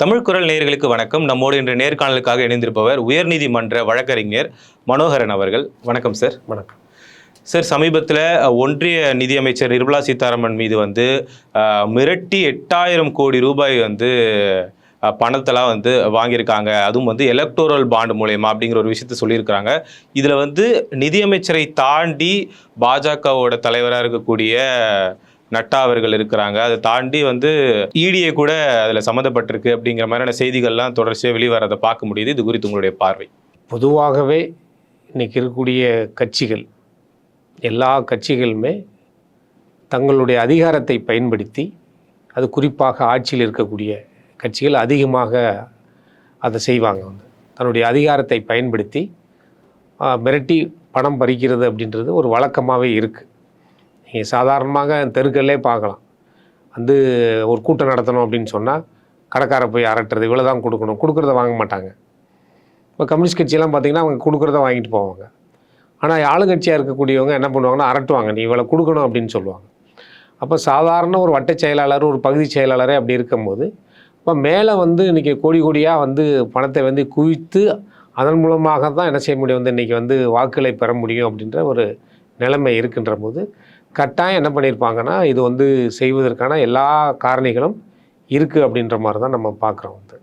தமிழ் குரல் நேயர்களுக்கு வணக்கம். நம்மோடு இன்று நேர்காணலுக்காக இணைந்திருப்பவர் உயர்நீதிமன்ற வழக்கறிஞர் மனோகரன் அவர்கள். வணக்கம் சார் வணக்கம். சார் சமீபத்தில் ஒன்றிய நிதியமைச்சர் நிர்மலா சீதாராமன் மீது வந்து மிரட்டி எட்டாயிரம் கோடி ரூபாய் வந்து பணத்தெல்லாம் வந்து வாங்கியிருக்காங்க. அதுவும் வந்து எலக்டோரல் பாண்ட் மூலயமா அப்படிங்கிற ஒரு விஷயத்த சொல்லியிருக்கிறாங்க. இதில் வந்து நிதியமைச்சரை தாண்டி பாஜகவோட தலைவராக இருக்கக்கூடிய நட்டா அவர்கள் இருக்கிறாங்க. அதை தாண்டி வந்து இடிஏ கூட அதில் சம்மந்தப்பட்டிருக்கு அப்படிங்கிற மாதிரியான செய்திகள்லாம் தொடர்ச்சியாக வெளிவரதை பார்க்க முடியுது. இது குறித்து உங்களுடைய பார்வை. பொதுவாகவே இன்னைக்கு இருக்கக்கூடிய கட்சிகள் எல்லா கட்சிகளுமே தங்களுடைய அதிகாரத்தை பயன்படுத்தி அது குறிப்பாக ஆட்சியில் இருக்கக்கூடிய கட்சிகள் அதிகமாக அதை செய்வாங்க. வந்து தன்னுடைய அதிகாரத்தை பயன்படுத்தி மிரட்டி பணம் பறிக்கிறது அப்படின்றது ஒரு வழக்கமாகவே இருக்குது நீங்கள் சாதாரணமாக தெருக்கள்லே பார்க்கலாம். வந்து ஒரு கூட்டம் நடத்தணும் அப்படின்னு சொன்னால் கடைக்காரை போய் அரட்டுறது இவ்வளோ தான் கொடுக்கணும். கொடுக்குறத வாங்க மாட்டாங்க. இப்போ கம்யூனிஸ்ட் கட்சியெல்லாம் பார்த்தீங்கன்னா அவங்க கொடுக்குறத வாங்கிட்டு போவாங்க. ஆனால் ஆளுங்கட்சியாக இருக்கக்கூடியவங்க என்ன பண்ணுவாங்கன்னா அரட்டுவாங்க. நீ இவ்வளோ கொடுக்கணும் அப்படின்னு சொல்லுவாங்க. அப்போ சாதாரண ஒரு வட்ட செயலாளர் ஒரு பகுதி செயலாளரே அப்படி இருக்கும்போது இப்போ மேலே வந்து இன்றைக்கி கோடி கோடியாக வந்து பணத்தை வந்து குவித்து அதன் மூலமாக தான் என்ன செய்ய முடியும்? வந்து இன்றைக்கி வந்து வாக்குகளை பெற முடியும் அப்படின்ற ஒரு நிலைமை இருக்கின்ற போது கட்டாயம் என்ன பண்ணியிருப்பாங்கன்னா இது வந்து செய்வதற்கான எல்லா காரணிகளும் இருக்குது அப்படின்ற மாதிரி தான் நம்ம பார்க்குறோம் வந்து.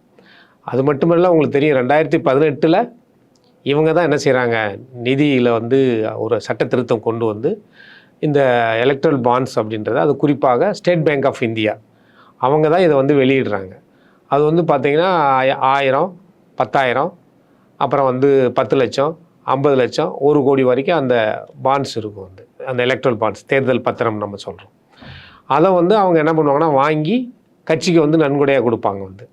அது மட்டுமல்ல உங்களுக்கு தெரியும் ரெண்டாயிரத்தி பதினெட்டில் இவங்க தான் என்ன செய்கிறாங்க நிதியில் வந்து ஒரு சட்ட திருத்தம் கொண்டு வந்து இந்த எலக்ட்ரல் பாண்ட்ஸ் அப்படின்றது அது குறிப்பாக ஸ்டேட் பேங்க் ஆஃப் இந்தியா அவங்க தான் இதை வந்து வெளியிடுறாங்க. அது வந்து பார்த்திங்கன்னா ஆயிரம் பத்தாயிரம் அப்புறம் வந்து பத்து லட்சம் ஐம்பது லட்சம் ஒரு கோடி வரைக்கும் அந்த பாண்ட்ஸ் இருக்கும் வந்து. அந்த எலக்ட்ரல் பாண்ட்ஸ் தேர்தல் பத்திரம் நம்ம சொல்கிறோம் அதை வந்து அவங்க என்ன பண்ணுவாங்கன்னா வாங்கி கட்சிக்கு வந்து நன்கொடையாக கொடுப்பாங்க வந்து.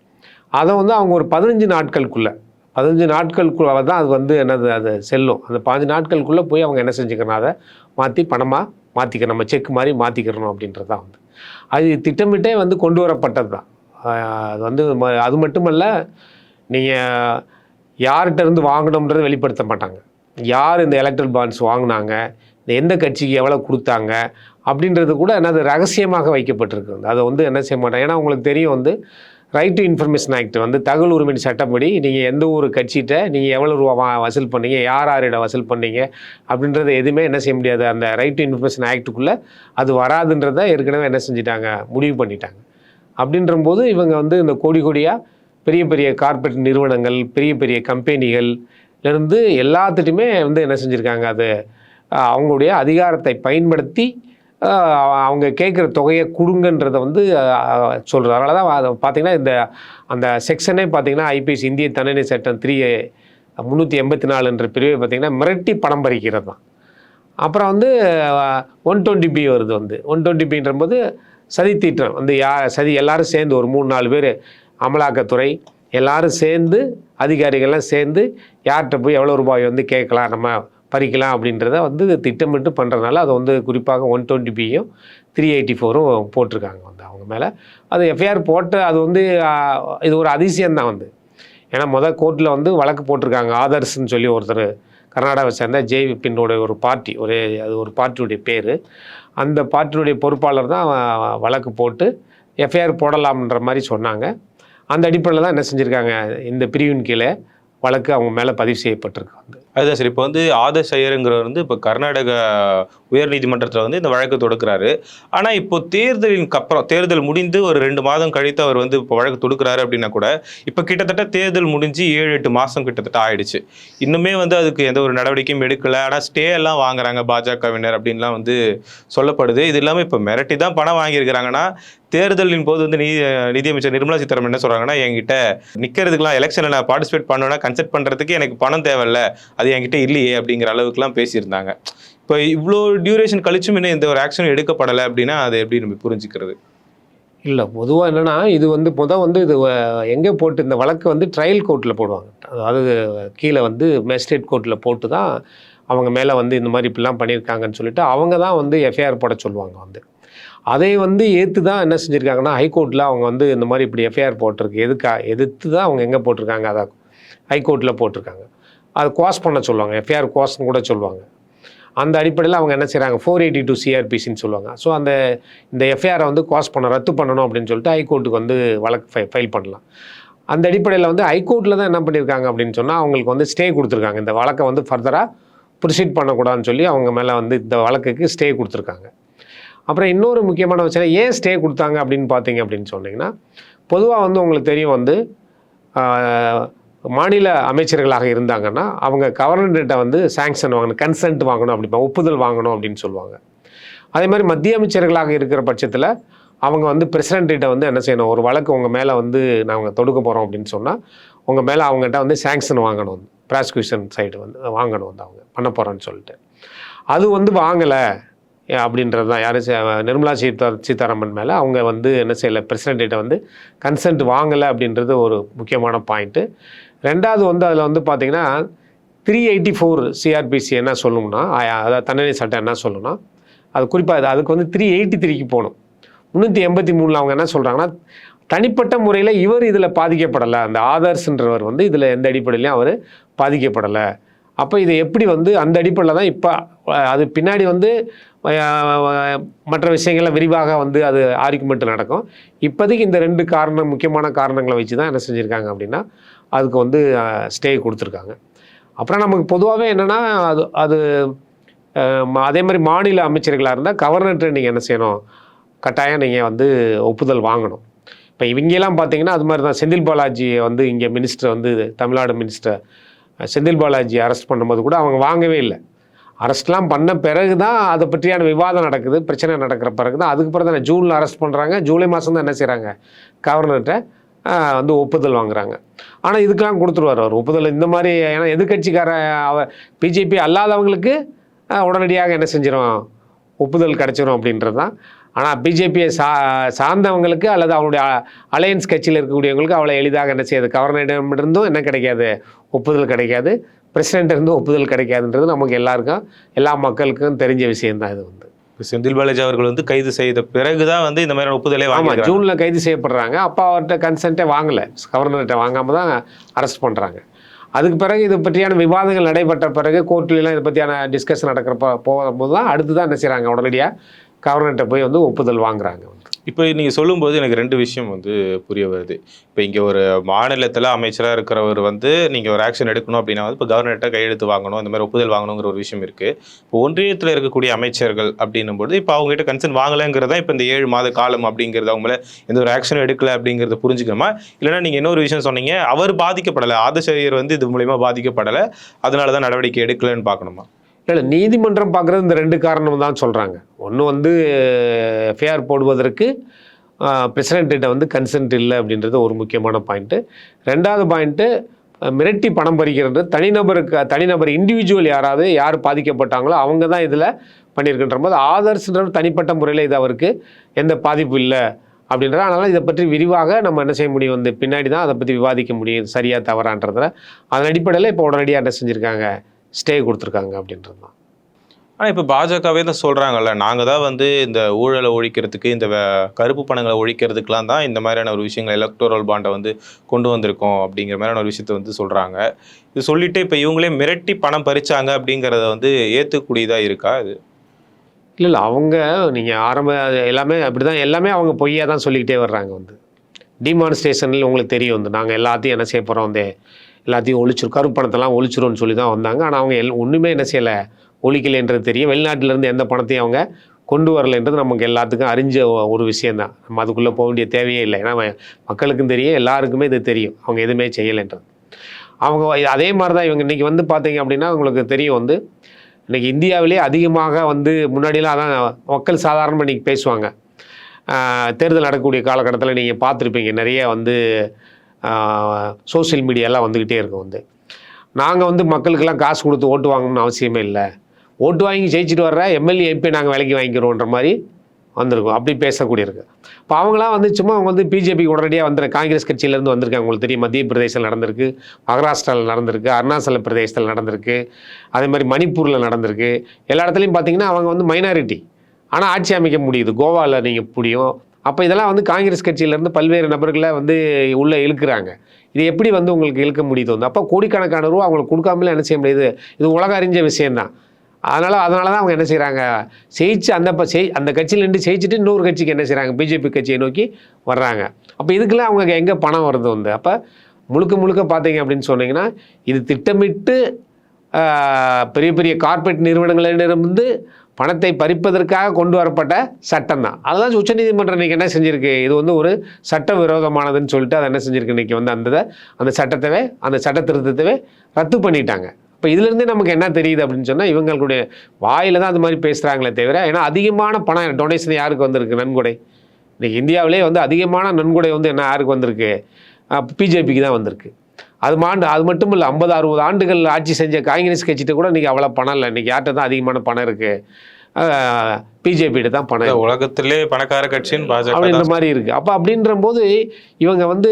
அதை வந்து அவங்க ஒரு பதினஞ்சு நாட்களுக்குள்ளே பதினஞ்சு நாட்களுக்குள்ள தான் அது வந்து என்னது அது செல்லும். அந்த பதினஞ்சு நாட்களுக்குள்ளே போய் அவங்க என்ன செஞ்சுக்கணும்? அதை மாற்றி பணமாக மாற்றிக்கணும் நம்ம செக் மாதிரி மாற்றிக்கிறணும் அப்படின்றது தான் வந்து. அது திட்டமிட்டே வந்து கொண்டு வரப்பட்டது தான். அது வந்து ம- அது மட்டுமல்ல நீங்கள் யார்கிட்ட இருந்து வாங்கணுன்றதை வெளிப்படுத்த மாட்டாங்க. யார் இந்த எலக்ட்ரல் பாண்ட்ஸ் வாங்கினாங்க? எந்த கட்சிக்கு எவ்வளோ கொடுத்தாங்க அப்படின்றது கூட என்னது ரகசியமாக வைக்கப்பட்டிருக்கு அதை வந்து என்ன செய்ய மாட்டாங்க. ஏன்னா உங்களுக்கு தெரியும் வந்து ரைட் டு இன்ஃபர்மேஷன் ஆக்ட் வந்து தகவல் உரிமை சட்டப்படி நீங்கள் எந்த ஒரு கட்சிகிட்ட நீங்கள் எவ்வளோ ரூபா வா வசூல் பண்ணீங்க யார் யாரிடம் வசூல் பண்ணீங்க அப்படின்றத எதுவுமே என்ன செய்ய முடியாது. அந்த ரைட் டு இன்ஃபர்மேஷன் ஆக்ட்டுக்குள்ளே அது வராதுன்றத ஏற்கனவே என்ன செஞ்சிட்டாங்க முடிவு பண்ணிட்டாங்க. அப்படின்றபோது இவங்க வந்து இந்த கோடி கோடியாக பெரிய பெரிய கார்ப்பரேட் நிறுவனங்கள் பெரிய பெரிய கம்பெனிகள் இருந்து எல்லாத்துட்டையுமே வந்து என்ன செஞ்சுருக்காங்க அது அவங்களுடைய அதிகாரத்தை பயன்படுத்தி அவங்க கேட்குற தொகையை கொடுங்கன்றதை வந்து சொல்கிறது அதனால தான் அதை பார்த்திங்கன்னா இந்த அந்த செக்ஷனே பார்த்தீங்கன்னா ஐபிஎஸ் இந்திய தண்டனை சட்டம் த்ரீ முந்நூற்றி எண்பத்தி நாலுன்ற பிரிவை பார்த்தீங்கன்னா மிரட்டி பணம் பறிக்கிறது தான். அப்புறம் வந்து ஒன் டுவெண்ட்டி பி வருது வந்து. ஒன் டுவெண்ட்டி பின்றபோது சதி தீட்டம். வந்து யா சதி எல்லாரும் சேர்ந்து ஒரு மூணு நாலு பேர் அமலாக்கத்துறை எல்லோரும் சேர்ந்து அதிகாரிகள்லாம் சேர்ந்து யார்கிட்ட போய் எவ்வளோ ரூபாய் வந்து கேட்கலாம் நம்ம பறிக்கலாம் அப்படின்றத வந்து திட்டமிட்டு பண்ணுறதுனால அதை வந்து குறிப்பாக ஒன் டுவெண்ட்டி பியும் த்ரீ எயிட்டி ஃபோரும் போட்டிருக்காங்க வந்து அவங்க மேலே. அது எஃப்ஐஆர் போட்டு அது வந்து இது ஒரு அதிசயம்தான் வந்து. ஏன்னா முதல் கோர்ட்டில் வந்து வழக்கு போட்டிருக்காங்க ஆதர்ஸ்ன்னு சொல்லி ஒருத்தர் கர்நாடகாவை சேர்ந்த ஜெய் பின்னோட ஒரு பார்ட்டி ஒரு அது ஒரு பார்ட்டியுடைய பேர். அந்த பார்ட்டியுடைய பொறுப்பாளர் தான் வழக்கு போட்டு எஃப்ஐஆர் போடலாம்ன்ற மாதிரி சொன்னாங்க. அந்த அடிப்படையில் தான் என்ன செஞ்சுருக்காங்க இந்த பிரிவின் கீழே வழக்கு அவங்க மேலே பதிவு செய்யப்பட்டிருக்கு வந்து. அதுதான் சார். இப்போ வந்து ஆதர்ஷ் ஐயருங்கிறவர் வந்து இப்போ கர்நாடக உயர்நீதிமன்றத்தில் வந்து இந்த வழக்கு தொடுக்கிறாரு. ஆனால் இப்போ தேர்தலின் அப்புறம் தேர்தல் முடிந்து ஒரு ரெண்டு மாதம் கழித்து அவர் வந்து இப்போ வழக்கு தொடுக்கிறாரு அப்படின்னா கூட இப்போ கிட்டத்தட்ட தேர்தல் முடிஞ்சு ஏழு எட்டு மாதம் கிட்டத்தட்ட ஆயிடுச்சு. இன்னுமே வந்து அதுக்கு எந்த ஒரு நடவடிக்கையும் எடுக்கலை. ஆனால் ஸ்டே எல்லாம் வாங்குறாங்க பாஜகவினர் அப்படின்லாம் வந்து சொல்லப்படுது. இது இல்லாமல் இப்போ மிரட்டி தான் பணம் வாங்கியிருக்கிறாங்கன்னா தேர்தலின் போது வந்து நிதி நிதியமைச்சர் நிர்மலா சீதாராமன் என்ன சொல்கிறாங்கன்னா என்கிட்ட நிக்கிறதுக்கெல்லாம் எலெக்ஷனில் நான் பார்ட்டிசிபேட் பண்ணுவேன்னா கன்செப்ட் பண்ணுறதுக்கு எனக்கு பணம் தேவையில்ல. அது என்கிட்ட இல்லையே அப்படிங்கிற அளவுக்குலாம் பேசியிருந்தாங்க. இப்போ இவ்வளோ டியூரேஷன் கழிச்சும் இன்னும் எந்த ஒரு ஆக்ஷனும் எடுக்கப்படலை அப்படின்னா அதை எப்படி நம்ம புரிஞ்சுக்கிறது? இல்லை பொதுவாக என்னென்னா இது வந்து மொதல் வந்து இது எங்கே போட்டு இந்த வழக்கு வந்து ட்ரையல் கோர்ட்டில் போடுவாங்க. அதாவது கீழே வந்து மேஜிஸ்ட்ரேட் கோர்ட்டில் போட்டு தான் அவங்க மேலே வந்து இந்த மாதிரி இப்படிலாம் பண்ணியிருக்காங்கன்னு சொல்லிட்டு அவங்க தான் வந்து எஃப்ஐஆர் போட சொல்லுவாங்க வந்து. அதை வந்து ஏற்று தான் என்ன செஞ்சுருக்காங்கன்னா ஹைகோர்ட்டில் அவங்க வந்து இந்த மாதிரி இப்படி எஃப்ஐஆர் போட்டிருக்கு. எதுக்கா எதிர்த்து தான் அவங்க எங்கே போட்டிருக்காங்க அதை ஹைகோர்ட்டில் போட்டிருக்காங்க. அதை குவாஸ் பண்ண சொல்லுவாங்க எஃப்ஐஆர் குவாஸ்ன்னு கூட சொல்லுவாங்க. அந்த அடிப்படையில் அவங்க என்ன செய்கிறாங்க ஃபோர் எயிட்டி டூ சிஆர்பிசின்னு சொல்லுவாங்க. ஸோ அந்த இந்த எஃப்ஐஆரை வந்து காஸ் பண்ண ரத்து பண்ணணும் அப்படின்னு சொல்லிட்டு ஹைகோர்ட்டுக்கு வந்து வழக்கு ஃபை ஃபைல் பண்ணலாம். அந்த அடிப்படையில் வந்து ஹைகோர்ட்டில் தான் என்ன பண்ணியிருக்காங்க அப்படின்னு சொன்னால் அவங்களுக்கு வந்து ஸ்டே கொடுத்துருக்காங்க. இந்த வழக்கை வந்து ஃபர்தராக ப்ரொசீட் பண்ணக்கூடாதுன்னு சொல்லி அவங்க மேலே வந்து இந்த வழக்குக்கு ஸ்டே கொடுத்துருக்காங்க. அப்புறம் இன்னொரு முக்கியமான விஷயம் ஏன் ஸ்டே கொடுத்தாங்க அப்படின்னு பார்த்தீங்க அப்படின்னு சொன்னீங்கன்னா பொதுவாக வந்து உங்களுக்கு தெரியும் வந்து மாநில அமைச்சர்களாக இருந்தாங்கன்னா அவங்க கவர்னர்கிட்ட வந்து சாங்ஷன் வாங்கணும் கன்சென்ட் வாங்கணும் அப்படி ஒப்புதல் வாங்கணும் அப்படின்னு சொல்லுவாங்க. அதே மாதிரி மத்திய அமைச்சர்களாக இருக்கிற பட்சத்தில் அவங்க வந்து பிரசிடென்ட்டிட்ட வந்து என்ன செய்யணும் ஒரு வழக்கு உங்கள் மேலே வந்து நாங்கள் தொடுக்க போகிறோம் அப்படின்னு சொன்னால் உங்கள் மேலே அவங்ககிட்ட வந்து சாங்ஷன் வாங்கணும் ப்ராசிக்யூஷன் சைடு வந்து வாங்கணும் வந்து அவங்க பண்ண போகிறோன்னு சொல்லிட்டு. அது வந்து வாங்கலை அப்படின்றது தான். யார் நிர்மலா சீதா சீதாராமன் மேலே அவங்க வந்து என்ன செய்யலை பிரசிடென்ட்டிட்ட வந்து கன்சென்ட் வாங்கலை அப்படின்றது ஒரு முக்கியமான பாயிண்ட்டு ரெண்டாவது வந்து அதில் வந்து பார்த்தீங்கன்னா த்ரீ எயிட்டி ஃபோர் சிஆர்பிசி என்ன சொல்லணும்னா அதாவது தண்டனை சட்டம் என்ன சொல்லணும்னா அது குறிப்பாக அது அதுக்கு வந்து த்ரீ எயிட்டி த்ரீக்கு போகணும். முந்நூற்றி எண்பத்தி மூணில் அவங்க என்ன சொல்கிறாங்கன்னா தனிப்பட்ட முறையில் இவர் இதில் பாதிக்கப்படலை. அந்த ஆதர்ஸ்ன்றவர் வந்து இதில் எந்த அடிப்படையிலையும் அவர் பாதிக்கப்படலை. அப்போ இதை எப்படி வந்து அந்த அடிப்படையில் தான் இப்போ அது பின்னாடி வந்து மற்ற விஷயங்கள்லாம் விரிவாக வந்து அது ஆர்குமெண்ட் நடக்கும். இப்போதைக்கு இந்த ரெண்டு காரணம் முக்கியமான காரணங்களை வச்சு தான் என்ன செஞ்சுருக்காங்க அப்படின்னா அதுக்கு வந்து ஸ்டே கொடுத்துருக்காங்க. அப்புறம் நமக்கு பொதுவாகவே என்னென்னா அது அது அதே மாதிரி மாநில அமைச்சர்களாக இருந்தால் கவர்னர்கிட்ட நீங்கள் என்ன செய்யணும்? கட்டாயம் நீங்கள் வந்து ஒப்புதல் வாங்கணும். இப்போ இவங்கெல்லாம் பார்த்தீங்கன்னா அது மாதிரி தான். செந்தில் பாலாஜி வந்து இங்கே மினிஸ்டர் வந்து தமிழ்நாடு மினிஸ்டர் செந்தில் பாலாஜி அரெஸ்ட் பண்ணும்போது கூட அவங்க வாங்கவே இல்லை. அரெஸ்ட்லாம் பண்ண பிறகு தான் அதை பற்றியான விவாதம் நடக்குது. பிரச்சனை நடக்கிற பிறகு தான் அதுக்கு பிறகு தான் ஜூனில் அரெஸ்ட் பண்ணுறாங்க ஜூலை மாதம் தான் என்ன செய்கிறாங்க கவர்னர்கிட்ட வந்து ஒப்புதல் வாங்குறாங்க. ஆனால் இதுக்கெல்லாம் கொடுத்துருவார் அவர். ஒப்புதல் இந்த மாதிரி ஏன்னா எதிர்கட்சிக்கார அவ பிஜேபி அல்லாதவங்களுக்கு உடனடியாக என்ன செஞ்சிடும் ஒப்புதல் கிடச்சிரும் அப்படின்றது தான். ஆனால் பிஜேபியை சா சார்ந்தவங்களுக்கு அல்லது அவங்களுடைய அலையன்ஸ் கட்சியில் இருக்கக்கூடியவங்களுக்கு அவ்வளோ எளிதாக என்ன செய்யாது? கவர்னரிடமிருந்தும் என்ன கிடைக்காது? ஒப்புதல் கிடைக்காது. பிரசிடென்ட் இருந்தும் ஒப்புதல் கிடைக்காதுன்றது நமக்கு எல்லாருக்கும் எல்லா மக்களுக்கும் தெரிஞ்ச விஷயம்தான் இது வந்து. செந்தில் பாலாஜி அவர்கள் வந்து கைது செய்த பிறகுதான் வந்து இந்த மாதிரியான ஒப்புதலே வாங்கி ஜூனில் கைது செய்யப்படுறாங்க. அப்பா அவர்கிட்ட கன்சென்ட்டே வாங்கலை. கவர்னர்கிட்ட வாங்காமல் தான் அரெஸ்ட் பண்ணுறாங்க அதுக்கு பிறகு இது பற்றியான விவாதங்கள் நடைபெற்ற பிறகு கோர்ட்லாம் இது பற்றியான டிஸ்கஷன் நடக்கிறப்ப போகும்போது தான் அடுத்து தான் என்ன செய்கிறாங்க உடனடியாக கவர்னர்கிட்ட போய் வந்து ஒப்புதல் வாங்குறாங்க. இப்போ நீங்கள் சொல்லும்போது எனக்கு ரெண்டு விஷயம் வந்து புரிய வருது. இப்போ இங்கே ஒரு மாநிலத்தில் அமைச்சராக இருக்கிறவர் வந்து நீங்கள் ஒரு ஆக்ஷன் எடுக்கணும் அப்படின்னா வந்து இப்போ கவர்னர்கிட்ட கையெழுத்து வாங்கணும் இந்த மாதிரி ஒப்புதல் வாங்கணுங்கிற ஒரு விஷயம் இருக்குது இப்போ ஒன்றியத்தில் இருக்கக்கூடிய அமைச்சர்கள் அப்படின்னும்போது இப்போ அவங்ககிட்ட கன்சர்ன் வாங்கலைங்கிறதா இப்போ இந்த ஏழு மாத காலம் அப்படிங்கிறது அவங்க மேலே எந்த ஒரு ஆக்ஷனும் எடுக்கலை அப்படிங்கிறத புரிஞ்சுக்கணுமா? இல்லைன்னா நீங்கள் இன்னொரு விஷயம் சொன்னீங்க அவர் பாதிக்கப்படலை ஆதசரியர் வந்து இது மூலயமா பாதிக்கப்படலை அதனால தான் நடவடிக்கை எடுக்கலைன்னு பார்க்கணுமா? இல்லை நீதிமன்றம் பார்க்குறது இந்த ரெண்டு காரணம் தான் சொல்கிறாங்க ஒன்று வந்து எஃப்ஐஆர் போடுவதற்கு பிரசிடென்ட்டிட்ட வந்து கன்சென்ட் இல்லை அப்படின்றது ஒரு முக்கியமான பாயிண்ட்டு ரெண்டாவது பாயிண்ட்டு மிரட்டி பணம் பறிக்கிறது. தனிநபருக்கு தனிநபர் இண்டிவிஜுவல் யாராவது யார் பாதிக்கப்பட்டாங்களோ அவங்க தான் இதில் பண்ணியிருக்கின்ற போது ஆதர்ஸ்ன்ற தனிப்பட்ட முறையில் இது அவருக்கு எந்த பாதிப்பு இல்லை அப்படின்ற அதனால் இதை பற்றி விரிவாக நம்ம என்ன செய்ய முடியும்? வந்து பின்னாடி தான் அதை பற்றி விவாதிக்க முடியும். சரியாக தவறான்றதில் அதன் அடிப்படையில் இப்போ உடனடியாக என்ன செஞ்சுருக்காங்க? ஸ்டே கொடுத்துருக்காங்க அப்படின்றது தான். ஆனா இப்போ பாஜகவே தான் சொல்றாங்கல்ல நாங்க தான் வந்து இந்த ஊழலை ஒழிக்கிறதுக்கு இந்த கருப்பு பணங்களை ஒழிக்கிறதுக்கெலாம் தான் இந்த மாதிரியான ஒரு விஷயங்கள் எலக்டோரல் பாண்டை வந்து கொண்டு வந்திருக்கோம் அப்படிங்கிற மாதிரியான ஒரு விஷயத்த வந்து சொல்றாங்க. இது சொல்லிட்டு இப்போ இவங்களே மிரட்டி பணம் பறிச்சாங்க அப்படிங்கிறத வந்து ஏற்றுக்கூடியதா இருக்கா இது? இல்லை இல்லை அவங்க நீங்கள் ஆரம்ப எல்லாமே அப்படி தான் எல்லாமே அவங்க பொய்யா தான் சொல்லிக்கிட்டே வர்றாங்க வந்து. டிமான்ஸ்ட்ரேஷனில் உங்களுக்கு தெரியும் வந்து நாங்கள் எல்லாத்தையும் என்ன செய்ய போகிறோம் வந்து எல்லாத்தையும் ஒழிச்சிரும் கருப்பணத்தெல்லாம் ஒழிச்சிரும்னு சொல்லி தான் வந்தாங்க. ஆனால் அவங்க எல் ஒன்றுமே என்ன செய்யலை. ஒழிக்கலைன்றது தெரியும் வெளிநாட்டிலேருந்து எந்த பணத்தையும் அவங்க கொண்டு வரலைன்றது நமக்கு எல்லாத்துக்கும் அறிஞ்ச ஒரு விஷயந்தான் நம்ம அதுக்குள்ளே போக வேண்டிய தேவையே இல்லை. ஏன்னா மக்களுக்கும் தெரியும் எல்லாருக்குமே இது தெரியும். அவங்க எதுவுமே செய்யலைன்றது. அவங்க அதே மாதிரி தான் இவங்க இன்றைக்கி வந்து பார்த்தீங்க அப்படின்னா உங்களுக்கு தெரியும் வந்து இன்றைக்கி இந்தியாவிலே அதிகமாக வந்து முன்னாடிலாம் அதான் மக்கள் சாதாரணமாக இன்றைக்கி பேசுவாங்க. தேர்தல் நடக்கக்கூடிய காலகட்டத்தில் நீங்கள் பார்த்துருப்பீங்க. நிறைய வந்து சோஷியல் மீடியாலாம் வந்துக்கிட்டே இருக்கும் வந்து. நாங்கள் வந்து மக்களுக்கெல்லாம் காசு கொடுத்து ஓட்டு வாங்கணும்னு அவசியமே இல்லை. ஓட்டு வாங்கி ஜெயிச்சுட்டு வர்ற எம்எல்ஏ எம்பி நாங்கள் விலைக்கு வாங்கிக்கிறோன்ற மாதிரி வந்திருக்கும். அப்படி பேசக்கூடியிருக்கு. இப்போ அவங்களாம் வந்து சும்மா அவங்க வந்து பிஜேபி உடனடியாக வந்துரு காங்கிரஸ் கட்சியிலேருந்து வந்திருக்காங்க. உங்களுக்கு தெரியும்? மத்திய பிரதேசத்தில் நடந்திருக்கு. மகாராஷ்டிராவில் நடந்திருக்கு. அருணாச்சல பிரதேசத்தில் நடந்திருக்கு. அதே மாதிரி மணிப்பூரில் நடந்திருக்கு. எல்லா இடத்துலையும் பார்த்தீங்கன்னா அவங்க வந்து மைனாரிட்டி ஆனால் ஆட்சி அமைக்க முடியுது. கோவாவில் நீங்கள் முடியும். அப்போ இதெல்லாம் வந்து காங்கிரஸ் கட்சியிலேருந்து பல்வேறு நபர்களை வந்து உள்ளே இழுக்கிறாங்க. இது எப்படி வந்து உங்களுக்கு இழுக்க முடியுது வந்து? அப்போ கோடிக்கணக்கான ரூபா அவங்களுக்கு கொடுக்காமலே என்ன செய்ய முடியுது? இது உலக அறிஞ்ச விஷயந்தான் அதனால் அதனால தான் அவங்க என்ன செய்கிறாங்க ஜெயிச்சு அந்த ப- செய் அந்த கட்சியில் நின்று ஜெயிச்சுட்டு இன்னொரு கட்சிக்கு என்ன செய்கிறாங்க பிஜேபி கட்சியை நோக்கி வர்றாங்க. அப்போ இதுக்கெல்லாம் அவங்க எங்கே பணம் வருது வந்து? அப்போ முழுக்க முழுக்க பார்த்தீங்க அப்படின்னு சொன்னிங்கன்னா இது திட்டமிட்டு பெரிய பெரிய கார்ப்பரேட் நிறுவனங்களிடமிருந்து பணத்தை பறிப்பதற்காக கொண்டு வரப்பட்ட சட்டம் தான் அதுதான் உச்சநீதிமன்றம் இன்னைக்கு என்ன செஞ்சுருக்கு? இது வந்து ஒரு சட்ட விரோதமானதுன்னு சொல்லிட்டு அதை என்ன செஞ்சுருக்கு? இன்னைக்கு வந்து அந்த அந்த சட்டத்தவே அந்த சட்ட திருத்தத்தவே ரத்து பண்ணிட்டாங்க. இப்போ இதுலேருந்தே நமக்கு என்ன தெரியுது அப்படின்னு சொன்னால் இவங்களுடைய வாயில் தான் அது மாதிரி பேசுகிறாங்களே தவிர ஏன்னா அதிகமான பணம் டொனேஷன் யாருக்கு வந்திருக்கு? நன்கொடை. இன்றைக்கி இந்தியாவிலே வந்து அதிகமான நன்கொடை வந்து என்ன யாருக்கு வந்திருக்கு? பிஜேபிக்கு தான் வந்திருக்கு. அது மாண்டு அது மட்டும் இல்லை ஐம்பது அறுபது ஆண்டுகள் ஆட்சி செஞ்ச காங்கிரஸ் கட்சிகிட்ட கூட இன்றைக்கி அவ்வளோ பணம் இல்லை. இன்றைக்கி யார்கிட்ட தான் அதிகமான பணம் இருக்குது பிஜேபிகிட்ட தான் பணம். உலகத்திலே பணக்கார கட்சின்னு பாஜக அப்படின்ற மாதிரி இருக்குது அப்போ அப்படின்ற போது இவங்க வந்து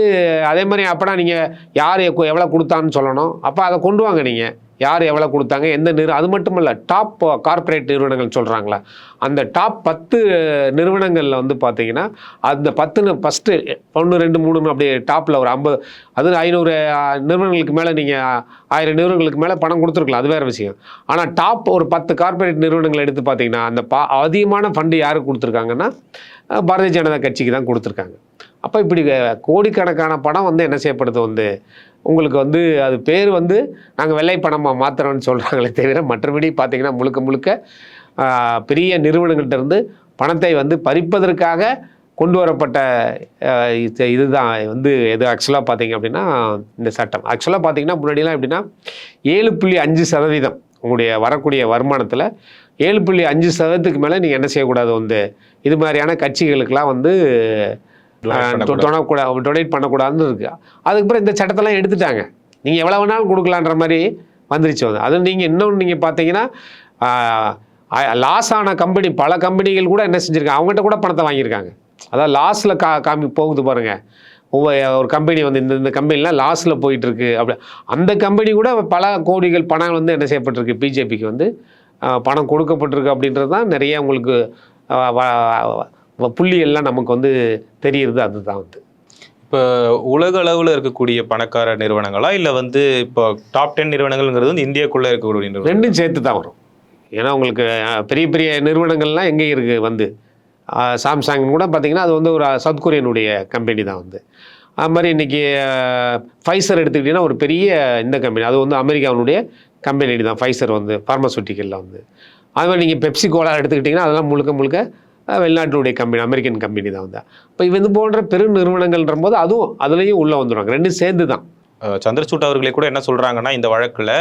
அதே மாதிரி அப்போனா நீங்கள் யார் எவ்வ- எவ்வளோ கொடுத்தான்னு சொல்லணும். அப்போ அதை கொண்டு வாங்க நீங்கள் யார் எவ்வளோ கொடுத்தாங்க எந்த நிறு அது மட்டும் இல்லை டாப் கார்ப்பரேட் நிறுவனங்கள் சொல்கிறாங்களா அந்த டாப் பத்து நிறுவனங்களில் வந்து பார்த்தீங்கன்னா அந்த பத்துன்னு ஃபஸ்ட்டு ஒன்று ரெண்டு மூணு அப்படியே டாப்பில் ஒரு ஐம்பது அது ஐநூறு நிறுவனங்களுக்கு மேலே நீங்கள் ஆயிரம் நிறுவனங்களுக்கு மேலே பணம் கொடுத்துருக்கலாம் அது வேறு விஷயம். ஆனால் டாப் ஒரு பத்து கார்ப்பரேட் நிறுவனங்கள் எடுத்து பார்த்தீங்கன்னா அந்த பா அதிகமான ஃபண்டு யாருக்கு கொடுத்துருக்காங்கன்னா பாரதிய ஜனதா கட்சிக்கு தான் கொடுத்துருக்காங்க. அப்போ இப்படி கோடிக்கணக்கான பணம் வந்து என்ன செய்யப்படுது வந்து உங்களுக்கு வந்து அது பேர் வந்து நாங்கள் வெள்ளை பணமாக மாற்றுறோம்னு சொல்கிறாங்களே தவிர மற்றபடி பார்த்தீங்கன்னா முழுக்க முழுக்க பெரிய நிறுவனங்கள்ட்ட இருந்து பணத்தை வந்து பறிப்பதற்காக கொண்டு வரப்பட்ட இது- இதுதான். வந்து எது ஆக்சுவலாக பார்த்தீங்க அப்படின்னா இந்த சட்டம். ஆக்சுவலாக பார்த்தீங்கன்னா முன்னாடிலாம் எப்படின்னா ஏழு புள்ளி அஞ்சு சதவீதம் உங்களுடைய வரக்கூடிய வருமானத்தில் ஏழு புள்ளி அஞ்சு சதவீதத்துக்கு மேலே நீங்கள் என்ன செய்யக்கூடாது வந்து? இது மாதிரியான கட்சிகளுக்கெலாம் வந்து தொடக்கூடாது டொனேட் பண்ணக்கூடாதுன்னு இருக்கு. அதுக்கப்புறம் இந்த சட்டத்தெல்லாம் எடுத்துட்டாங்க. நீங்கள் எவ்வளோ வேணாலும் கொடுக்கலான்ற மாதிரி வந்துருச்சு வந்து. அது நீங்கள் இன்னொன்று நீங்கள் பார்த்தீங்கன்னா லாஸ் ஆன கம்பெனி பல கம்பெனிகள் கூட என்ன செஞ்சுருக்காங்க? அவங்ககிட்ட கூட பணத்தை வாங்கியிருக்காங்க. அதாவது லாஸில் கா காமி போகுது பாருங்கள் ஒவ்வொரு ஒரு கம்பெனி வந்து இந்த இந்த கம்பெனிலாம் லாஸில் போயிட்டுருக்கு. அப்படி அந்த கம்பெனி கூட பல கோடிகள் பணம் வந்து என்ன செய்யப்பட்டிருக்கு? பிஜேபிக்கு வந்து பணம் கொடுக்கப்பட்டிருக்கு அப்படின்றது தான் நிறைய உங்களுக்கு புள்ளி எல்லாம் நமக்கு வந்து தெரியுது அதுதான் வந்து. இப்போ உலக அளவுல இருக்கக்கூடிய பணக்கார நிறுவனங்களா? இல்ல வந்து இப்போ டாப் டென் நிறுவனங்கள்ங்கிறது வந்து இந்தியாக்குள்ள இருக்கக்கூடிய நிறுவனம்? ரெண்டும் சேர்த்து தான் வரும். ஏன்னா உங்களுக்கு பெரிய பெரிய நிறுவனங்கள்லாம் எங்கே இருக்குது வந்து? சாம்சங் கூட பார்த்தீங்கன்னா அது வந்து ஒரு சவுத் கொரியனுடைய கம்பெனி தான் வந்து. அது மாதிரி இன்றைக்கி ஃபைசர் எடுத்துக்கிட்டிங்கன்னா ஒரு பெரிய இந்த கம்பெனி அது வந்து அமெரிக்காவினுடைய கம்பெனி தான் ஃபைசர் வந்து ஃபார்மசூட்டிக்கலில் வந்து. அது மாதிரி நீங்கள் பெப்சி கோலா எடுத்துக்கிட்டிங்கன்னா அதெல்லாம் முழுக்க முழுக்க வெளிநாட்டினுடைய கம்பெனி அமெரிக்கன் கம்பெனி தான் வந்து. இப்போ இது போன்ற பெரு நிறுவனங்கள்ன்ற போது அதுவும் அதுலேயும் உள்ளே வந்துடுவாங்க ரெண்டும் சேர்ந்து தான் சந்திரசூட் அவர்களே கூட என்ன சொல்கிறாங்கன்னா இந்த வழக்கில்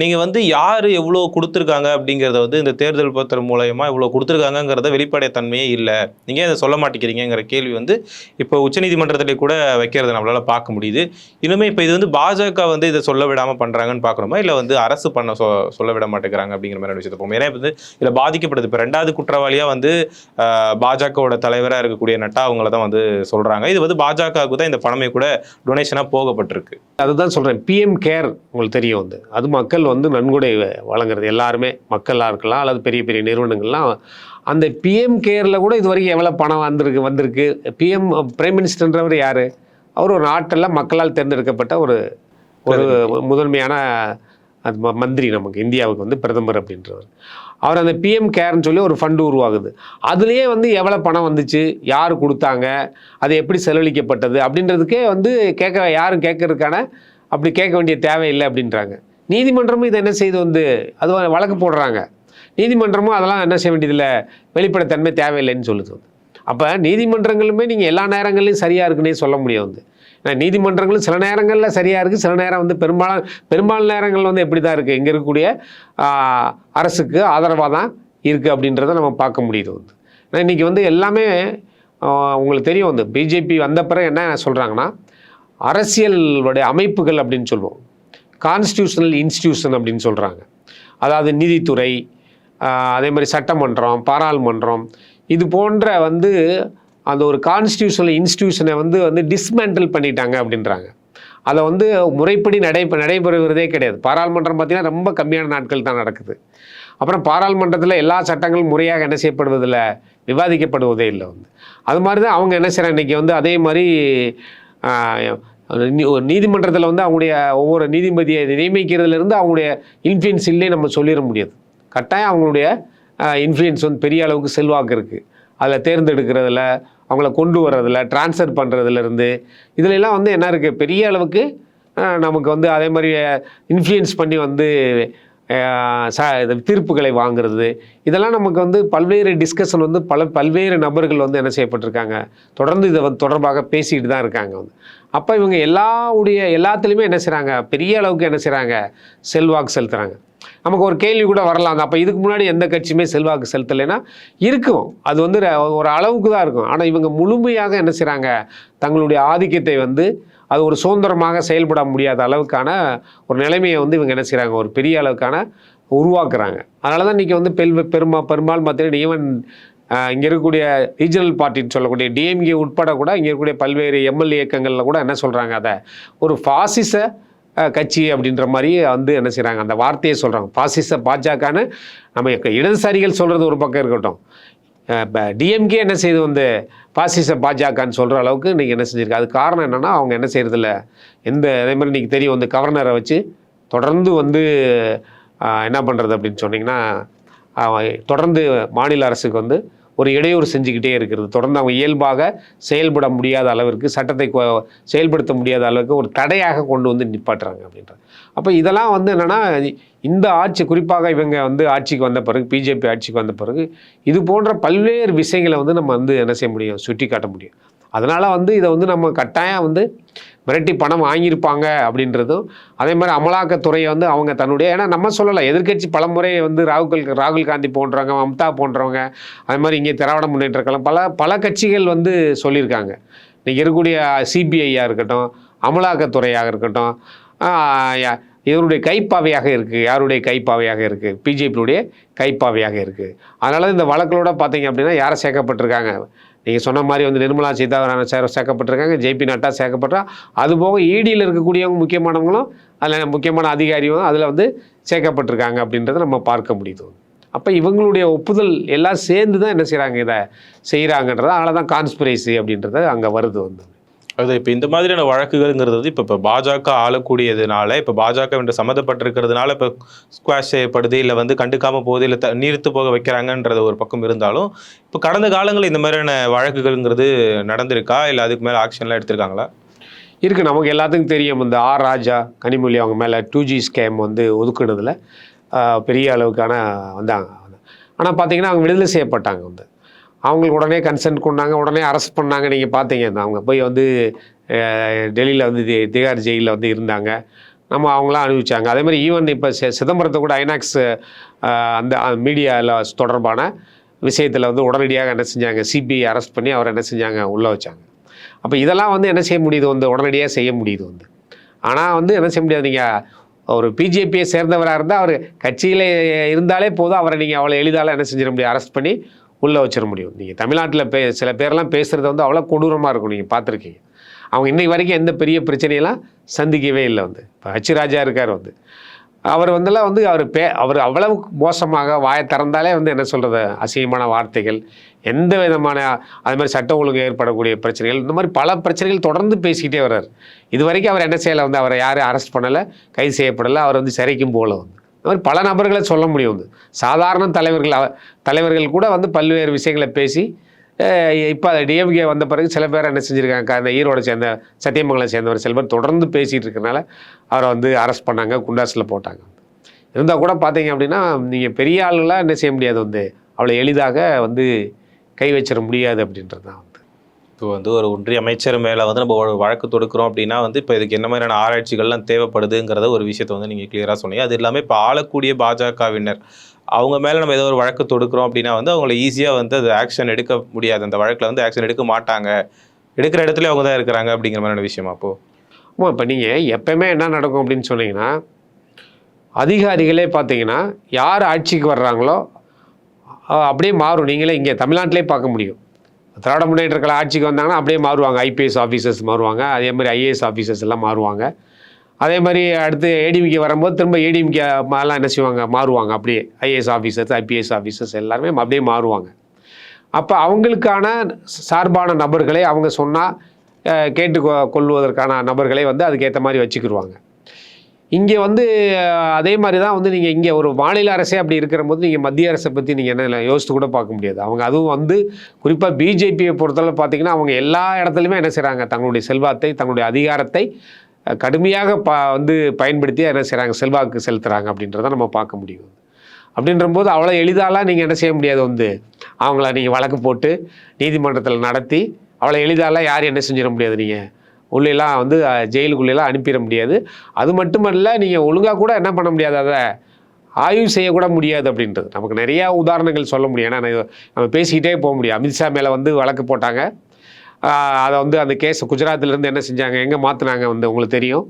நீங்கள் வந்து யார் எவ்வளோ கொடுத்துருக்காங்க? அப்படிங்கிறத வந்து இந்த தேர்தல் பத்திரம் மூலயமா இவ்வளோ கொடுத்துருக்காங்கங்கிறத வெளிப்படைத்தன்மையே இல்லை. நீங்கள் ஏன் இதை சொல்ல மாட்டேங்கிறீங்கிற கேள்வி வந்து இப்போ உச்சநீதிமன்றத்திலே கூட வைக்கிறத நம்மளால் பார்க்க முடியுது. இன்னுமே இப்போ இது வந்து பாஜக வந்து இதை சொல்ல விடாமல் பண்ணுறாங்கன்னு பார்க்கணுமா? இல்லை வந்து அரசு பண்ண சொ சொல்ல விட மாட்டேங்கிறாங்க அப்படிங்கிற மாதிரி விஷயத்தை போகும் ஏன்னா வந்து இதில் பாதிக்கப்படுது. இப்போ ரெண்டாவது குற்றவாளியாக வந்து பாஜகவோட தலைவராக இருக்கக்கூடிய நட்டா அவங்கள தான் வந்து சொல்கிறாங்க இது வந்து பாஜகவுக்கு தான் இந்த பணமே கூட டொனேஷனாக போகப்பட்டிருக்கு. அதுதான் சொல்கிறேன் பிஎம் கேர் உங்களுக்கு தெரியும் வந்து. அது மக்கள் வந்து நன்கொடை வழங்குறது. எல்லாருமே மக்களாக இருக்கலாம் அல்லது பெரிய பெரிய நிறுவனங்கள்லாம். அந்த பிஎம் கேரில் கூட இது வரைக்கும் எவ்வளோ பணம் வந்திருக்கு வந்திருக்கு. பிஎம் பிரைம் மினிஸ்டர்ன்றவர் யார்? அவர் ஒரு நாட்டில் மக்களால் தேர்ந்தெடுக்கப்பட்ட ஒரு ஒரு முதன்மையான அது ம- மந்திரி நமக்கு இந்தியாவுக்கு வந்து பிரதமர் அப்படின்றவர். அவர் அந்த பிஎம் கேர்னு சொல்லி ஒரு ஃபண்டு உருவாகுது. அதுலேயே வந்து எவ்வளோ பணம் வந்துச்சு யார் கொடுத்தாங்க அது எப்படி செலவழிக்கப்பட்டது அப்படின்றதுக்கே வந்து கேட்க யாரும் கேட்கறதுக்கான அப்படி கேட்க வேண்டிய தேவையில்லை அப்படின்றாங்க. நீதிமன்றமும் இதை என்ன செய்து வந்து அது வழக்கு போடுறாங்க. நீதிமன்றமும் அதெல்லாம் என்ன செய்ய வேண்டியதில்லை வெளிப்படைத்தன்மை தேவையில்லைன்னு சொல்லுது அப்போ நீதிமன்றங்களுமே நீங்கள் எல்லா நேரங்கள்லையும் சரியாக இருக்குன்னே சொல்ல முடியாது வந்து. நீதிமன்றங்களும் சில நேரங்களில் சரியாக இருக்குது சில நேரம் வந்து பெரும்பாலும் பெரும்பாலும் நேரங்கள் வந்து எப்படி தான் இருக்குது இங்கே இருக்கக்கூடிய அரசுக்கு ஆதரவாக தான் இருக்குது அப்படின்றத நம்ம பார்க்க முடியுது வந்து. ஏன்னா இன்றைக்கி வந்து எல்லாமே உங்களுக்கு தெரியும் வந்து. பிஜேபி வந்த பிறகு என்ன சொல்கிறாங்கன்னா அரசியலுடைய அமைப்புகள் அப்படின்னு சொல்லுவோம். கான்ஸ்டியூஷனல் இன்ஸ்டியூஷன் அப்படின்னு சொல்கிறாங்க அதாவது நீதித்துறை அதே மாதிரி சட்டமன்றம் பாராளுமன்றம் இது போன்ற வந்து அந்த ஒரு கான்ஸ்டியூஷனல் இன்ஸ்டியூஷனை வந்து வந்து டிஸ்மேண்டில் பண்ணிட்டாங்க அப்படின்றாங்க. அதை வந்து முறைப்படி நடை நடைபெறுகிறதே கிடையாது. பாராளுமன்றம் பார்த்திங்கன்னா ரொம்ப கம்மியான நாட்கள் தான் நடக்குது. அப்புறம் பாராளுமன்றத்தில் எல்லா சட்டங்களும் முறையாக என்ன செய்யப்படுவதில்லை விவாதிக்கப்படுவதே இல்லை வந்து. அது மாதிரி தான் அவங்க என்ன செய்கிறாங்க இன்றைக்கி வந்து அதே மாதிரி நீதிமன்றத்தில் வந்து அவங்களுடைய ஒவ்வொரு நீதிபதியை நியமிக்கிறதுலேருந்து அவங்களுடைய இன்ஃப்ளூயன்ஸ் இல்லையே நம்ம சொல்லிட முடியாது. கட்டாயம் அவங்களுடைய இன்ஃப்ளூயன்ஸ் வந்து பெரிய அளவுக்கு செல்வாக்கு இருக்குது அதில் தேர்ந்தெடுக்கிறதுல அவங்கள கொண்டு வர்றதில் ட்ரான்ஸ்ஃபர் பண்ணுறதுலேருந்து இதிலெல்லாம் வந்து என்ன இருக்குது பெரிய அளவுக்கு நமக்கு வந்து அதே மாதிரி இன்ஃப்ளூயன்ஸ் பண்ணி வந்து ச இது தீர்ப்புகளை வாங்குறது. இதெல்லாம் நமக்கு வந்து பல்வேறு டிஸ்கஷன் வந்து பல பல்வேறு நபர்கள் வந்து என்ன செய்யப்பட்டிருக்காங்க? தொடர்ந்து இதை வந்து தொடர்பாக பேசிக்கிட்டு தான் இருக்காங்க வந்து. அப்போ இவங்க எல்லாவுடைய எல்லாத்துலேயுமே என்ன செய்கிறாங்க பெரிய அளவுக்கு என்ன செய்கிறாங்க செல்வாக்கு செலுத்துகிறாங்க நமக்கு ஒரு கேள்வி கூட வரலாம். அப்போ இதுக்கு முன்னாடி எந்த கட்சியுமே செல்வாக்கு செலுத்தலைன்னா இருக்கும். அது வந்து ர- ஒரு அளவுக்கு தான் இருக்கும். ஆனால் இவங்க முழுமையாக என்ன செய்கிறாங்க தங்களுடைய ஆதிக்கத்தை வந்து அது ஒரு சுதந்திரமாக செயல்பட முடியாத அளவுக்கான ஒரு நிலைமையை வந்து இவங்க என்ன செய்கிறாங்க ஒரு பெரிய அளவுக்கான உருவாக்குறாங்க. அதனால தான் இன்றைக்கி வந்து பெல் பெருமா பெரும்பாலும் பார்த்தீங்கன்னா ஈவன் இங்கே இருக்கக்கூடிய ரீஜனல் பார்ட்டின்னு சொல்லக்கூடிய டிஎம்கே உட்பட கூட இங்கே இருக்கக்கூடிய பல்வேறு எம்எல்ஏ இயக்கங்களில் கூட என்ன சொல்கிறாங்க அதை ஒரு ஃபாசிச கட்சி அப்படின்ற மாதிரி வந்து என்ன செய்கிறாங்க அந்த வார்த்தையை சொல்கிறாங்க பாசிச பாஜகன்னு நம்ம இடதுசாரிகள் சொல்கிறது ஒரு பக்கம் இருக்கட்டும். டிஎம்கே என்ன செய்து வந்து பாசிச பாஜகன்னு சொல்கிற அளவுக்கு இன்றைக்கி என்ன செஞ்சுருக்கு? அது காரணம் என்னென்னா அவங்க என்ன செய்கிறதில்ல எந்த அதே மாதிரி இன்றைக்கி தெரியும் வந்து கவர்னரை வச்சு தொடர்ந்து வந்து என்ன பண்ணுறது அப்படின்னு சொன்னிங்கன்னா தொடர்ந்து மாநில அரசுக்கு வந்து ஒரு இடையூறு செஞ்சுக்கிட்டே இருக்கிறது. தொடர்ந்து அவங்க இயல்பாக செயல்பட முடியாத அளவிற்கு சட்டத்தை கொ- செயல்படுத்த முடியாத அளவுக்கு ஒரு தடையாக கொண்டு வந்து நிப்பாட்டுறாங்க அப்படின்றது அப்போ இதெல்லாம் வந்து என்னென்னா இந்த ஆட்சி குறிப்பாக இவங்க வந்து ஆட்சிக்கு வந்த பிறகு பிஜேபி ஆட்சிக்கு வந்த பிறகு இது போன்ற பல்வேறு விஷயங்களை வந்து நம்ம வந்து என்ன செய்ய முடியும்? சுட்டி காட்ட முடியும். அதனால் வந்து இதை வந்து நம்ம கட்டாயம் வந்து மிரட்டி பணம் வாங்கியிருப்பாங்க அப்படின்றதும் அதே மாதிரி அமலாக்கத்துறையை வந்து அவங்க தன்னுடைய ஏன்னா நம்ம சொல்லலை எதிர்க்கட்சி பலமுறை வந்து ராகுல் ராகுல் காந்தி போன்றவங்க மம்தா போன்றவங்க அதே மாதிரி இங்கே திராவிட முன்னேற்ற கழகம் பல பல கட்சிகள் வந்து சொல்லியிருக்காங்க. இன்றைக்கி இருக்கக்கூடிய சிபிஐயாக இருக்கட்டும் அமலாக்கத்துறையாக இருக்கட்டும் யா- இவருடைய கைப்பாவையாக இருக்குது யாருடைய கைப்பாவையாக இருக்குது பிஜேபியுடைய கைப்பாவையாக இருக்குது அதனால் இந்த வழக்கிலோட பார்த்தீங்க அப்படின்னா யாரை சேர்க்கப்பட்டிருக்காங்க? நீங்கள் சொன்ன மாதிரி வந்து நிர்மலா சீதாராமன் சார் சேர்க்கப்பட்டிருக்காங்க ஜேபி நட்டா சேர்க்கப்பட்டா அதுபோக இடியில் இருக்கக்கூடியவங்க முக்கியமானவங்களும் அதில் முக்கியமான அதிகாரியும் அதில் வந்து சேர்க்கப்பட்டிருக்காங்க அப்படின்றத நம்ம பார்க்க முடியுது. அப்போ இவங்களுடைய ஒப்புதல் எல்லாம் சேர்ந்து தான் என்ன செய்கிறாங்க இதை செய்கிறாங்கன்றது அதனால தான் கான்ஸ்பிரேசி அப்படின்றது அங்கே வருது வந்து. அது இப்போ இந்த மாதிரியான வழக்குகள்ங்கிறது வந்து இப்போ இப்போ பாஜக ஆளக்கூடியதுனால இப்போ பாஜக என்று சம்மந்தப்பட்டிருக்கிறதுனால இப்போ ஸ்குவாஷ் செய்யப்படுது இல்லை வந்து கண்டுக்காமல் போகுது இல்லை த நீர்த்து போக வைக்கிறாங்கன்றது ஒரு பக்கம் இருந்தாலும் இப்போ கடந்த காலங்களில் இந்த மாதிரியான வழக்குகள்ங்கிறது நடந்திருக்கா? இல்லை அதுக்கு மேலே ஆக்ஷன்லாம் எடுத்திருக்காங்களா? இருக்குது நமக்கு எல்லாத்துக்கும் தெரியும். இந்த ஆர் ராஜா கனிமொழி அவங்க மேலே டூ ஜி ஸ்கேம் வந்து ஒதுக்குனதில் பெரிய அளவுக்கான வந்தாங்க. ஆனால் பார்த்தீங்கன்னா அவங்க விடுதலை செய்யப்பட்டாங்க வந்து. அவங்களுக்கு உடனே கன்சென்ட் கொண்டாங்க உடனே அரெஸ்ட் பண்ணாங்க. நீங்கள் பார்த்தீங்க அவங்க போய் வந்து டெல்லியில் வந்து தி- திகார் ஜெயிலில் வந்து இருந்தாங்க. நம்ம அவங்களாம் அனுபவிச்சாங்க. அதே மாதிரி ஈவன் இப்போ சிதம்பரத்தை கூட ஐநாக்ஸ் அந்த மீடியாவில் தொடர்பான விஷயத்தில் வந்து உடனடியாக என்ன செஞ்சாங்க சிபிஐ அரெஸ்ட் பண்ணி அவர் என்ன செஞ்சாங்க உள்ளே வச்சாங்க. அப்போ இதெல்லாம் வந்து என்ன செய்ய முடியுது? வந்து உடனடியாக செய்ய முடியுது வந்து. ஆனால் வந்து என்ன செய்ய முடியாது? நீங்கள் ஒரு பிஜேபியை சேர்ந்தவராக இருந்தால் அவர் கட்சியில் இருந்தாலே போதும். அவரை நீங்கள் அவ்வளோ எளிதால் என்ன செஞ்சிட முடியும்? அரெஸ்ட் பண்ணி உள்ளே வச்சிட முடியும். நீங்கள் தமிழ்நாட்டில் பே சில பேர்லாம் பேசுகிறது வந்து அவ்வளோ கொடூரமாக இருக்கும். நீங்கள் பார்த்துருக்கீங்க. அவங்க இன்னைக்கு வரைக்கும் எந்த பெரிய பிரச்சனையெல்லாம் சந்திக்கவே இல்லை வந்து. இப்போ ஹச் ராஜா இருக்கார் வந்து. அவர் வந்துலாம் வந்து அவர் பே அவர் அவ்வளவு மோசமாக வாயை திறந்தாலே வந்து என்ன சொல்கிறது அசிங்கமான வார்த்தைகள் எந்த விதமான அது மாதிரி சட்ட ஒழுங்கு ஏற்படக்கூடிய பிரச்சனைகள் இந்த மாதிரி பல பிரச்சனைகள் தொடர்ந்து பேசிக்கிட்டே வர்றார். இது வரைக்கும் அவர் என்ன செய்யலை வந்து? அவரை யாரும் அரெஸ்ட் பண்ணலை கைது செய்யப்படலை. அவர் வந்து சிறைக்கும் போகல வந்து. அது மாதிரி பல நபர்களை சொல்ல முடியும் வந்து சாதாரண தலைவர்கள் தலைவர்கள் கூட வந்து பல்வேறு விஷயங்களை பேசி இப்போ டிஎம்கே வந்த பிறகு சில பேர் என்ன செஞ்சுருக்காங்க அந்த ஈரோட சேர்ந்த சத்தியமங்கலம் சேர்ந்தவர் சில பேர் தொடர்ந்து பேசிகிட்டு இருக்கிறனால அவரை வந்து அரெஸ்ட் பண்ணாங்க குண்டாஸில் போட்டாங்க. இருந்தால் கூட பார்த்தீங்க அப்படின்னா நீங்கள் பெரிய ஆளுகளாக என்ன செய்ய முடியாது வந்து அவ்வளோ எளிதாக வந்து கை வச்சிட முடியாது அப்படின்றது தான் இப்போ வந்து ஒரு ஒன்றிய அமைச்சர் மேலே வந்து நம்ம ஒரு வழக்கு தொடுக்கிறோம் அப்படின்னா வந்து இப்போ இதுக்கு என்ன மாதிரியான ஆராய்ச்சிகள்லாம் தேவைப்படுதுங்கிறத ஒரு விஷயத்தை வந்து நீங்கள் கிளியராக சொன்னீங்க. அது இல்லாமல் இப்போ ஆளக்கூடிய பாஜகவினர் அவங்க மேலே நம்ம ஏதோ ஒரு வழக்கு தொடுக்கிறோம் அப்படின்னா வந்து அவங்கள ஈஸியாக வந்து அது ஆக்ஷன் எடுக்க முடியாது. அந்த வழக்கில் வந்து ஆக்ஷன் எடுக்க மாட்டாங்க. எடுக்கிற இடத்துல அவங்க தான் இருக்கிறாங்க அப்படிங்கிற மாதிரியான விஷயமா அப்போது ஆமாம் இப்போ நீங்கள் எப்பயுமே என்ன நடக்கும் அப்படின்னு சொன்னீங்கன்னா அதிகாரிகளே பார்த்தீங்கன்னா யார் ஆட்சிக்கு வர்றாங்களோ அப்படியே மாறும். நீங்களே இங்கே தமிழ்நாட்டிலே பார்க்க முடியும். திராவிட முன்னேற்ற கழக ஆட்சிக்கு வந்தாங்கன்னா அப்படியே மாறுவாங்க. ஐபிஎஸ் ஆஃபீஸர்ஸ் மாறுவாங்க. அதே மாதிரி ஐஏஎஸ் ஆஃபீஸர்ஸ் எல்லாம் மாறுவாங்க. அதே மாதிரி அடுத்து ஏடிஎம்கே வரும்போது திரும்ப ஏடிஎம்கே எல்லாம் என்ன செய்வாங்க? மாறுவாங்க. அப்படியே ஐஏஎஸ் ஆஃபீஸர்ஸ் ஐபிஎஸ் ஆஃபீஸர்ஸ் எல்லாருமே அப்படியே மாறுவாங்க. அப்போ அவங்களுக்கான சார்பான நபர்களை அவங்க சொன்னால் கேட்டு கொ- கொள்வதற்கான நபர்களை வந்து அதுக்கேற்ற மாதிரி வச்சுக்கிடுவாங்க இங்கே வந்து அதே மாதிரி தான் வந்து நீங்கள் இங்கே ஒரு மாநில அரசே அப்படி இருக்கிற போது நீங்கள் மத்திய அரசை பற்றி நீங்கள் என்ன யோசித்து கூட பார்க்க முடியாது. அவங்க அதுவும் வந்து குறிப்பாக பிஜேபியை பொறுத்தளவு பார்த்தீங்கன்னா அவங்க எல்லா இடத்துலையுமே என்ன செய்கிறாங்க தங்களுடைய செல்வாத்தை தங்களுடைய அதிகாரத்தை கடுமையாக ப வந்து பயன்படுத்தி என்ன செய்கிறாங்க செல்வாக்கு செலுத்துகிறாங்க அப்படின்றத நம்ம பார்க்க முடியும். அப்படின்றபோது அவ்வளோ எளிதாலாம் நீங்கள் என்ன செய்ய முடியாது வந்து. அவங்கள நீங்கள் வழக்கு போட்டு நீதிமன்றத்தில் நடத்தி அவ்வளோ எளிதாலாம் யாரும் என்ன செஞ்சிட முடியாது நீங்கள் உள்ளேலாம் வந்து ஜெயிலுக்குள்ளெல்லாம் ஜெயிலுக்குள்ளேலாம் அனுப்பிட முடியாது. அது மட்டுமல்ல நீங்கள் ஒழுங்காக கூட என்ன பண்ண முடியாது அதை? ஆய்வு செய்யக்கூட முடியாது அப்படின்றது. நமக்கு நிறையா உதாரணங்கள் சொல்ல முடியும். ஏன்னா நம்ம பேசிக்கிட்டே போக முடியும். அமித்ஷா மேலே வந்து வழக்கு போட்டாங்க. அதை வந்து அந்த கேஸ் குஜராத்லேருந்து என்ன செஞ்சாங்க? எங்கே மாற்றினாங்க வந்து உங்களுக்கு தெரியும்.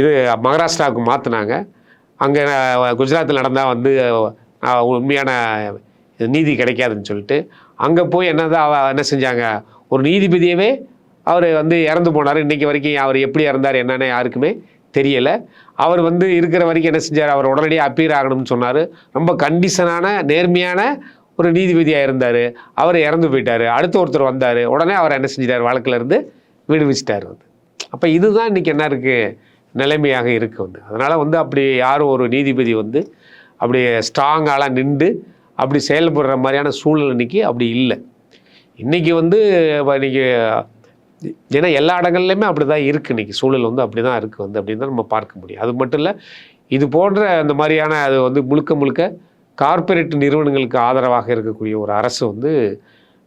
இது மகாராஷ்டிராவுக்கு மாற்றினாங்க அங்கே குஜராத்தில் நடந்தால் வந்து உண்மையான நீதி கிடைக்காதுன்னு சொல்லிட்டு அங்கே போய் என்னதான் என்ன செஞ்சாங்க? ஒரு நீதிபதியவே அவர் வந்து இறந்து போனார். இன்றைக்கி வரைக்கும் அவர் எப்படி இறந்தார் என்னென்னு யாருக்குமே தெரியலை. அவர் வந்து இருக்கிற வரைக்கும் என்ன செஞ்சார்? அவர் உடனடியாக அப்பீர் ஆகணும்னு சொன்னார். ரொம்ப கண்டிஷனான நேர்மையான ஒரு நீதிபதியாக இருந்தார். அவர் இறந்து போயிட்டார். அடுத்த ஒருத்தர் வந்தார். உடனே அவர் என்ன செஞ்சிட்டார்? வழக்கிலேருந்து விடுவிச்சிட்டார் வந்து. அப்போ இதுதான் இன்றைக்கி என்ன இருக்குது நிலைமையாக இருக்குது வந்து. அதனால் வந்து அப்படி யாரும் ஒரு நீதிபதி வந்து அப்படி ஸ்ட்ராங்காலாம் நின்று அப்படி செயல்படுற மாதிரியான சூழல் இன்னைக்கு அப்படி இல்லை. இன்றைக்கி வந்து இப்ப இன்னைக்கு ஏன்னா எல்லா இடங்கள்லையுமே அப்படி தான் இருக்குது இன்றைக்கி சூழல் வந்து அப்படி தான் இருக்குது வந்து அப்படின்னு தான் நம்ம பார்க்க முடியும். அது மட்டும் இல்லை இது போன்ற அந்த மாதிரியான அது வந்து முழுக்க முழுக்க கார்ப்பரேட் நிறுவனங்களுக்கு ஆதரவாக இருக்கக்கூடிய ஒரு அரசு வந்து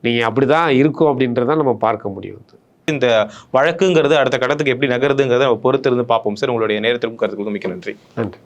நீங்கள் அப்படி தான் இருக்கும் அப்படின்றத நம்ம பார்க்க முடியும். வந்து இந்த வழக்குங்கிறது அடுத்த கட்டத்துக்கு எப்படி நகருதுங்கிறத நம்ம பொறுத்திருந்து பார்ப்போம். சார் உங்களுடைய நேரத்திற்கும் கருத்துக்களுக்கும் மிக்க நன்றி. நன்றி.